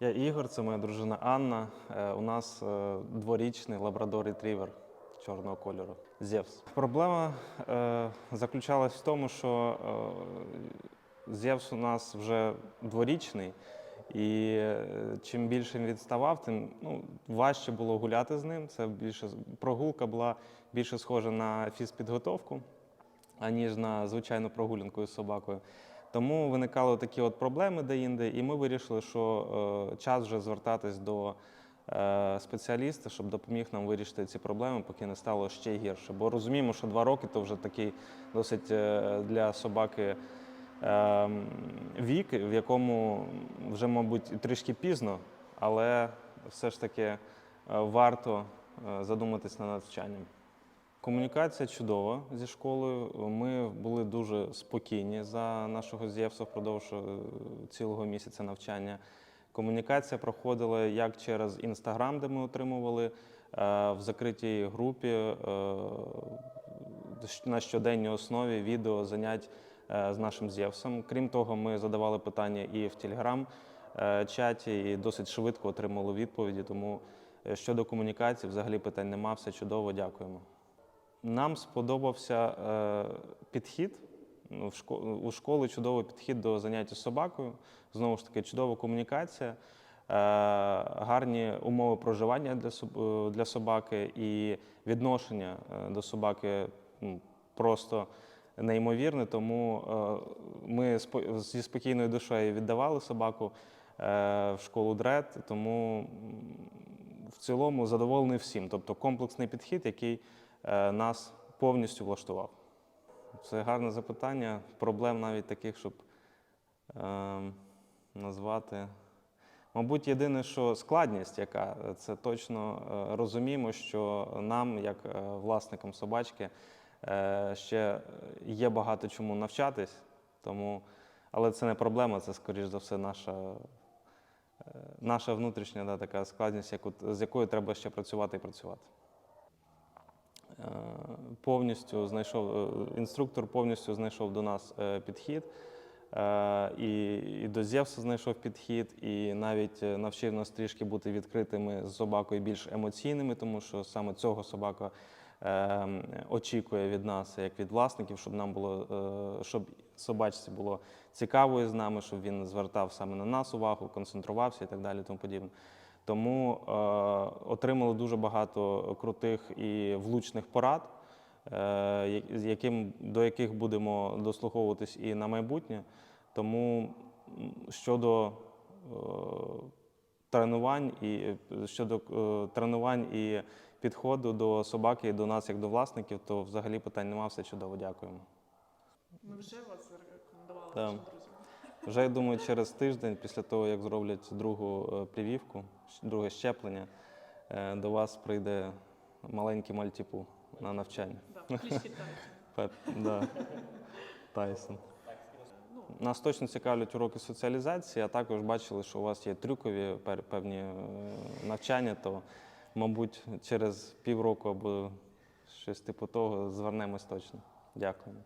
Я Ігор, це моя дружина Анна. Е, У нас е, дворічний лабрадор ретрівер чорного кольору Зевс. Проблема е, заключалась в тому, що Зевс у нас вже дворічний, і чим більше він відставав, тим ну, важче було гуляти з ним. Це більше прогулка була більше схожа на фізпідготовку, аніж на звичайну прогулянку з собакою. Тому виникали такі от проблеми деінде, і ми вирішили, що е, час вже звертатись до е, спеціаліста, щоб допоміг нам вирішити ці проблеми, поки не стало ще гірше. Бо розуміємо, що два роки то вже такий досить е, для собаки вік, в якому вже, мабуть, трішки пізно, але все ж таки варто задуматись над навчанням. Комунікація чудова зі школою. Ми були дуже спокійні за нашого Зєвса впродовж е, цілого місяця навчання. Комунікація проходила як через інстаграм, де ми отримували е, в закритій групі е, на щоденній основі відео занять з нашим Зєвсом. Крім того, ми задавали питання і в телеграм-чаті, і досить швидко отримали відповіді. Тому щодо комунікації, взагалі питань нема, все чудово, дякуємо. Нам сподобався е, підхід. Ну, У школи чудовий підхід до заняття собакою. Знову ж таки, чудова комунікація, е, гарні умови проживання для, е, для собаки і відношення е, до собаки ну, просто неймовірне. Тому е, ми зі спокійною душею віддавали собаку е, в школу дред, тому в цілому задоволений всім. Тобто комплексний підхід, який нас повністю влаштував. Це гарне запитання. Проблем навіть таких, щоб е, назвати. Мабуть, єдине, що складність, яка е, це точно е, розуміємо, що нам, як е, власникам собачки, е, ще є багато чому навчатись, тому, але це не проблема, це, скоріш за все, наша, е, наша внутрішня да, така складність, яку, з якою треба ще працювати і працювати. Е, повністю знайшов е, інструктор повністю знайшов до нас е, підхід. І, і до Зевса знайшов підхід, і навіть навчив нас трішки бути відкритими з собакою більш емоційними, тому що саме цього собака е, очікує від нас, як від власників, щоб нам було, е, щоб собачці було цікаво з нами, щоб він звертав саме на нас увагу, концентрувався і так далі. Тому подібне. Тому е, отримали дуже багато крутих і влучних порад, е, яким, до яких будемо дослуховуватись і на майбутнє. Тому щодо е, тренувань і е, щодо е, тренувань і підходу до собаки і до нас як до власників, то взагалі питань немає, все чудово, дякуємо. Ми вже вас зарекомендували Да. Вже я думаю, через тиждень, після того, як зроблять другу е, привівку, щ- друге щеплення, е, до вас прийде маленький мальтіпу на навчання. Да. Тайсон. Нас точно цікавлять уроки соціалізації, а також бачили, що у вас є трюкові певні е, навчання, то, мабуть, через півроку або щось типу того звернемось точно. Дякуємо.